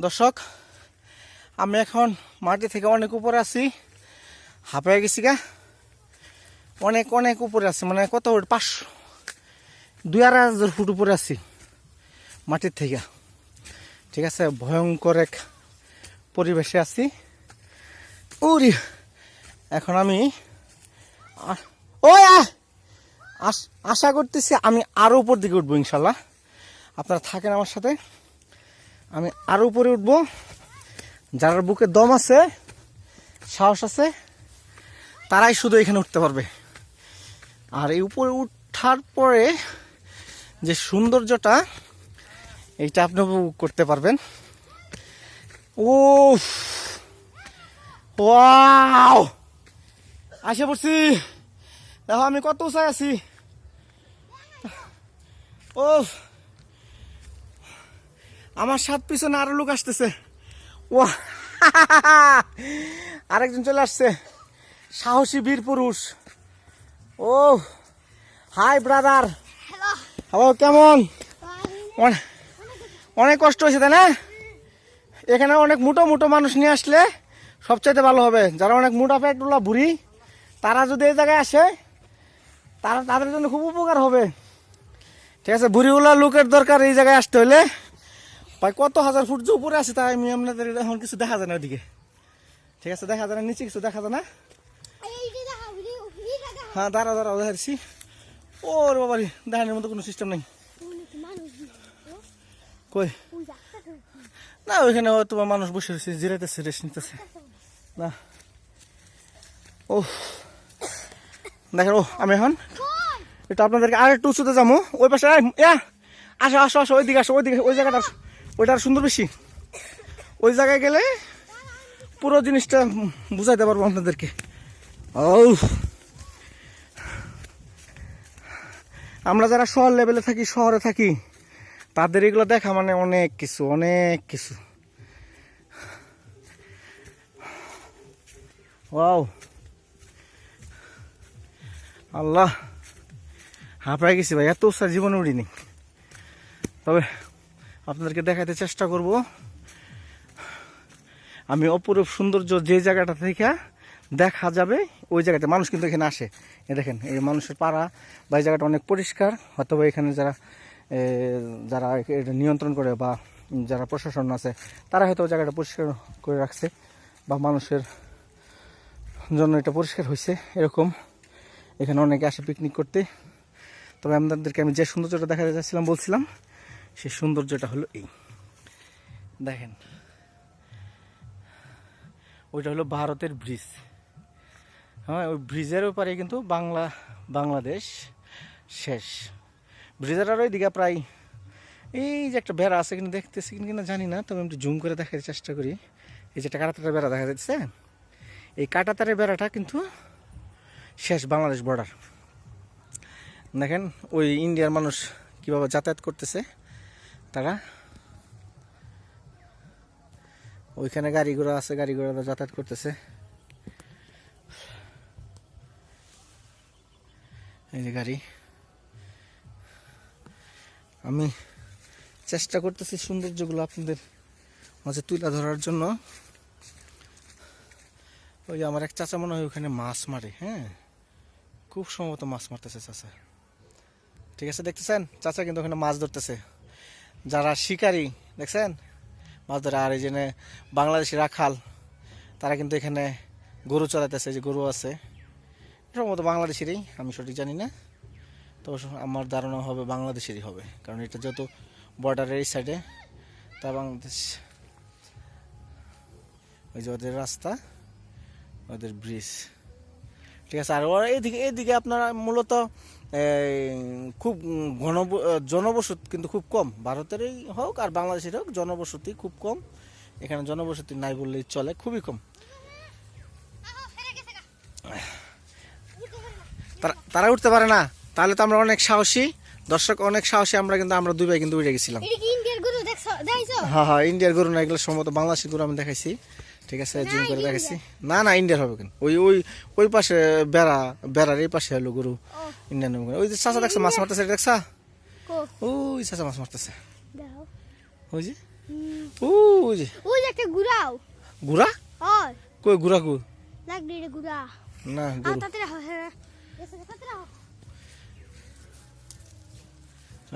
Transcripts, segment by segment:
দর্শক আমি এখন মাটি থেকে অনেক উপরে আছি। হাঁপায় গেছি গা। অনেক অনেক উপরে আছি। মানে কত পাঁচশো দুই আড়াই হাজার ফুট উপরে আছি মাটির থেকে। ঠিক আছে? ভয়ঙ্কর এক পরিবেশে আছি। উরি, এখন আমি ওই! আশা করতেছি আমি আরও উপর দিকে উঠবো ইনশাল্লাহ। আপনারা থাকেন আমার সাথে। আমি আরও উপরে উঠবো। যার বুকে দম আছে, সাহস আছে, তারাই শুধু এখানে উঠতে পারবে। আর এই উপরে উঠার পরে যে সৌন্দর্যটা, এইটা আপনি উপভোগ করতে পারবেন। Oh wow! আসে পড়ছি দেখো আমি কত উঁচায় আছি। ও আমার সাত পিছনে আরও লোক আসতেছে। ও আরেকজন চলে আসছে। সাহসী বীর পুরুষ। ও হাই ব্রাদার। হ্যালো কেমন? অনে- অনেক কষ্ট হয়েছে তাই না? এখানে অনেক মোটো মোটো মানুষ নিয়ে আসলে সবচাইতে ভালো হবে। যারা অনেক মোটা পেটুলা বুড়ি তারা যদি এই জায়গায় আসে তারা তাদের জন্য খুব উপকার হবে। ঠিক আছে বুড়িগুলা লোকের দরকার এই জায়গায় আসতে হলে। ভাই, কত হাজার ফুট যে উপরে আছে তাই আমি আপনাদের এখন কিছু দেখা যায় না ওদিকে ঠিক আছে, দেখা যায় না, নিচে কিছু দেখা যায় না? হ্যাঁ দাঁড়া দাঁড়াও দেখাচ্ছি ওর বাবারি, দেখানোর মতো কোনো সিস্টেম নেই। কই? না, ওইখানে বা মানুষ বসে রয়েছে, জিরাইতেছে রেস্ট নিতেছে। না। ও দেখেন ও আমি এখন এটা আপনাদেরকে আর একটু উঁচুতে যাব। ওই পাশে আসো আসো আসো, ওইদিকে আসো, ওইদিকে ওই জায়গাটা ওইটা আর সুন্দর বেশি। ওই জায়গায় গেলে পুরো জিনিসটা বুঝাইতে পারব আপনাদেরকে। ও আমরা যারা শহর লেভেলে থাকি, শহরে থাকি, তাদের এগুলো দেখা মানে অনেক কিছু অনেক কিছু। ওয়াও। আল্লাহ। হাঁপায় গেছি ভাই, এত উৎসাহ জীবনে উড়িনি। তবে আপনাদেরকে দেখাতে চেষ্টা করব। আমি অপরূপ সৌন্দর্য যে জায়গাটা থেকে দেখা যাবে, ওই জায়গাতে মানুষ কিন্তু এখানে আসে। এ দেখেন, এই মানুষের পাড়া বা এই জায়গাটা অনেক পরিষ্কার। হয়তো এখানে যারা যারা এটা নিয়ন্ত্রণ করে বা যারা প্রশাসন আছে, তারা হয়তো ওই জায়গাটা পরিষ্কার করে রাখছে বা মানুষের জন্য এটা পরিষ্কার হয়েছে এরকম। এখানে অনেকে আসে পিকনিক করতে। তবে আপনাদেরকে আমি যে সৌন্দর্যটা দেখাতে চাচ্ছিলাম বলছিলাম সেই সৌন্দর্যটা হলো এই। দেখেন। ওইটা হলো ভারতের ব্রিজ হ্যাঁ ওই ব্রিজের ওপারে কিন্তু বাংলা, বাংলাদেশ শেষ। ব্রিজের আর ওই দিকে প্রায় এই যে একটা বেড়া আছে কিন্তু দেখতেছি কিনা জানি না, তবে আমি একটু জুম করে দেখার চেষ্টা করি। এই যে একটা কাটাতারের বেড়া দেখা যাচ্ছে এই কাটাতারের বেড়াটা কিন্তু শেষ বাংলাদেশ বর্ডার দেখেন, ওই ইন্ডিয়ার মানুষ কীভাবে যাতায়াত করতেছে। তারা? ওইখানে গাড়ি ঘোড়া আছে গাড়ি ঘোড়া যাতায়াত করতেছে। এই যে গাড়ি। আমি চেষ্টা করতেছি সৌন্দর্যগুলো আপনাদের মাঝে তুলে ধরার জন্য। ওই আমার এক চাচা মনে হয় ওখানে মাছ মারে হ্যাঁ? খুব সম্ভবত মাছ মারতেছে, চাচা। ঠিক আছে, দেখতেছেন? চাচা কিন্তু ওখানে মাছ ধরতেছে। যারা শিকারী, দেখছেন? মাছ ধরে আর এই জন্য বাংলাদেশি রাখাল, তারা কিন্তু এখানে গরু চড়াইতেছে যে গরু আছে। সম্ভবত বাংলাদেশেরই, আমি সঠিক জানি না। তো আমার ধারণা হবে বাংলাদেশেরই হবে, কারণ এটা যেহেতু বর্ডারের এই সাইডে তা বাংলাদেশ ওই যে ওদের রাস্তা, ওদের ব্রিজ ঠিক আছে, আর ওরা এইদিকে এইদিকে আপনারা মূলত খুব ঘন জনবসতি কিন্তু খুব কম। ভারতেরই হোক আর বাংলাদেশের হোক জনবসতি খুব কম। এখানে জনবসতি নাই বললেই চলে খুবই কম। তারা তারা উঠতে পারে না। তাহলে তো আমরা অনেক সাহসী। দর্শক অনেক সাহসী আমরা কিন্তু আমরা দুই ভাই কিন্তু উঠে গেছিলাম। হ্যাঁ হ্যাঁ ইন্ডিয়ার গরু না এগুলো সম্ভবত বাংলাদেশের গরু আমি দেখাইছি। ঠিক আছে জুম করে দেখাইছি। না না ইন্ডিয়ার হবে কেন ওই ওই ওই পাশে বেড়া বেড়ার এই পাশে হলো গরু ইন্ডিয়ান ওই যে চাচা দেখছ মাছ মারতেছে দেখছা? ওই চাচা মাছ মারতেছে। ওই যে? ওই যে? ওই যে একটা গুড়াও। গুড়া? কই গুড়া কই? লাগবে রে গুড়া। না আ তাতে রাখো হ্যাঁ তাতে রাখো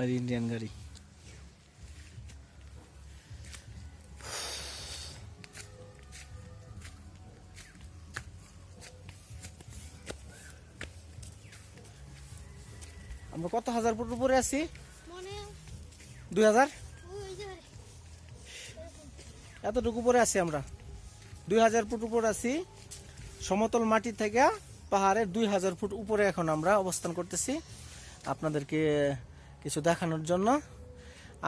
আর ইন্ডিয়ান গাড়ি। আমরা কত হাজার ফুট উপরে আছি? দুই হাজার? এতটুকু উপরে আছি আমরা। দুই হাজার ফুট উপরে আছি। সমতল মাটি থেকে পাহাড়ের দুই হাজার ফুট উপরে এখন আমরা অবস্থান করতেছি। আপনাদেরকে কিছু দেখানোর জন্য।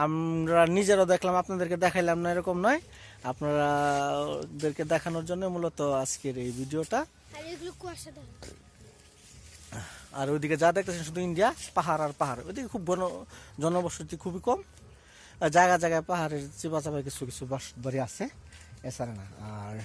আমরা নিজেরাও দেখলাম আপনাদেরকে দেখাইলাম না এরকম নয়। আপনারাদেরকে দেখানোর জন্য মূলত আজকের এই ভিডিওটা। আর ওইদিকে যা দেখতেছেন শুধু ইন্ডিয়া, পাহাড় আর পাহাড়। ওইদিকে খুব ঘন জনবসতি খুবই কম। জায়গা জায়গায় পাহাড়ের চিপা চাপা কিছু কিছু বাস বাড়ি আছে, এছাড়া না। আর